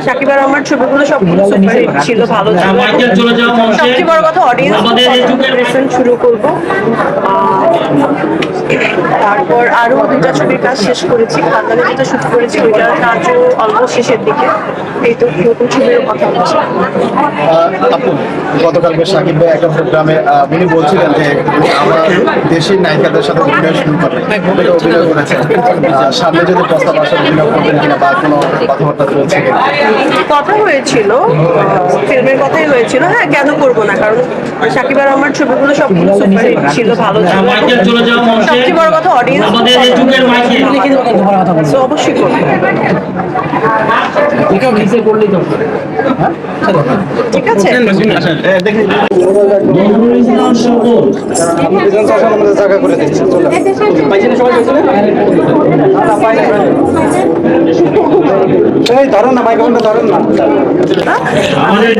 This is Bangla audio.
সাকিব আর আমার ছবিগুলো সবগুলো সুপারহিট ছিল ভালো ছিল। সবচেয়ে বড় কথা অডিয়েন্স শুরু করব আহ, তারপর আরও দুইটা ছবির কাজ শেষ করেছি খাতানে যেটা শুট করেছি ওইটার কাজও অল্প শেষের দিকে। এই তো নতুন ছবির কথা হচ্ছে গতকালকে সাকিব ভাই একটা প্রোগ্রামে উনি বলছিলেন যে আমার দেশের নায়িকাদের সাথে অভিনয় শুরু করবেন অভিনয় করেছেন। সামনে যদি প্রস্তাব আসে অভিনয় করবেন কিনা বা কোনো কথাবার্তা চলছে কথা হয়েছিল ফিল্মের কথাই হয়েছিল। হ্যাঁ কেন করব না? কারণ সাকিব আর আমার ছবিগুলো সবগুলো সুপারহিট ছিল ভালো ছিল। মাইকেল চলে যাও মঞ্চে। সবচেয়ে বড় কথা অডিয়েন্স আমাদের এই যুগের মাইকেল তো অবশ্যই করব। ঠিক আছে। নজরুল ইসলাম শকত জায়গা করে দিচ্ছেন ধরেন না মাইক্রোফোনটা ধরেন না। আমাদের